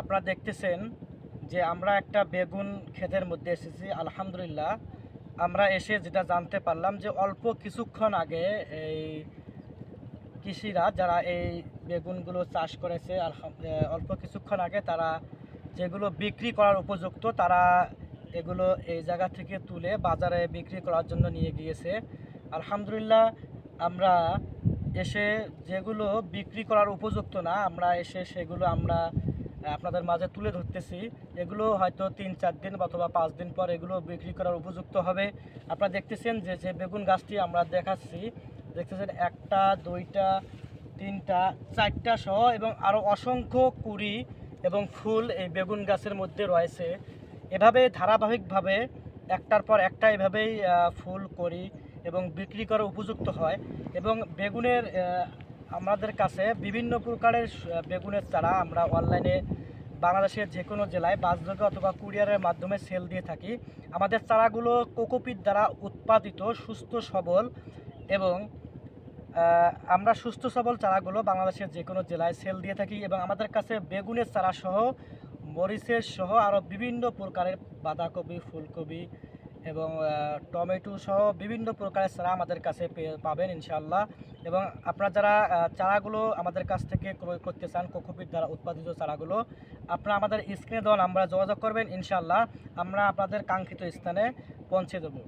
আপনারা দেখতেছেন যে আমরা একটা বেগুন ক্ষেতের মধ্যে এসেছি, আলহামদুলিল্লাহ। আমরা এসে যেটা জানতে পারলাম যে অল্প কিছুক্ষণ আগে এই কৃষিরা যারা এই বেগুনগুলো চাষ করেছে অল্প কিছুক্ষণ আগে তারা যেগুলো বিক্রি করার উপযুক্ত তারা এগুলো এই জায়গা থেকে তুলে বাজারে বিক্রি করার জন্য নিয়ে গিয়েছে। আলহামদুলিল্লাহ, আমরা এসে যেগুলো বিক্রি করার উপযুক্ত না, আমরা এসে সেগুলো আমরা আপনাদের মাঝে তুলে ধরতেছি। এগুলো হয়তো তিন, চার দিন অথবা পাঁচ দিন পর এগুলো বিক্রি করার উপযুক্ত হবে। আপনারা দেখতেছেন যে যে বেগুন গাছটি আমরা দেখাচ্ছি, দেখতেছেন একটা, দুইটা, তিনটা, চারটা সহ এবং আরও অসংখ্য কুড়ি এবং ফুল এই বেগুন গাছের মধ্যে রয়েছে। এভাবে ধারাবাহিকভাবে একটার পর একটা এভাবেই ফুল করি এবং বিক্রি করা উপযুক্ত হয় এবং বেগুনের আমাদের কাছে বিভিন্ন প্রকারের বেগুনের চারা আমরা অনলাইনে বাংলাদেশের যে কোনো জেলায় বাসযোগে অথবা কুরিয়ারের মাধ্যমে সেল দিয়ে থাকি। আমাদের চারাগুলো কোকোপিট দ্বারা উৎপাদিত, সুস্থ, সবল এবং আমরা সুস্থ, সবল চারাগুলো বাংলাদেশের যে কোনো জেলায় সেল দিয়ে থাকি এবং আমাদের কাছে বেগুনের চারা সহ মরিচের সহ আরও বিভিন্ন প্রকারের বাঁধাকপি, ফুলকপি এবং টমেটো সহ বিভিন্ন প্রকারের চারা আমাদের কাছে পাবেন ইনশাল্লাহ এবং আপনারা যারা চারাগুলো আমাদের কাছ থেকে ক্রয় করতে চান, কোকোপিট দ্বারা উৎপাদিত চারাগুলো, আপনারা আমাদের স্ক্রিনে দেওয়া আমরা যোগাযোগ করবেন ইনশাল্লাহ আমরা আপনাদের কাঙ্ক্ষিত স্থানে পৌঁছে দেবো।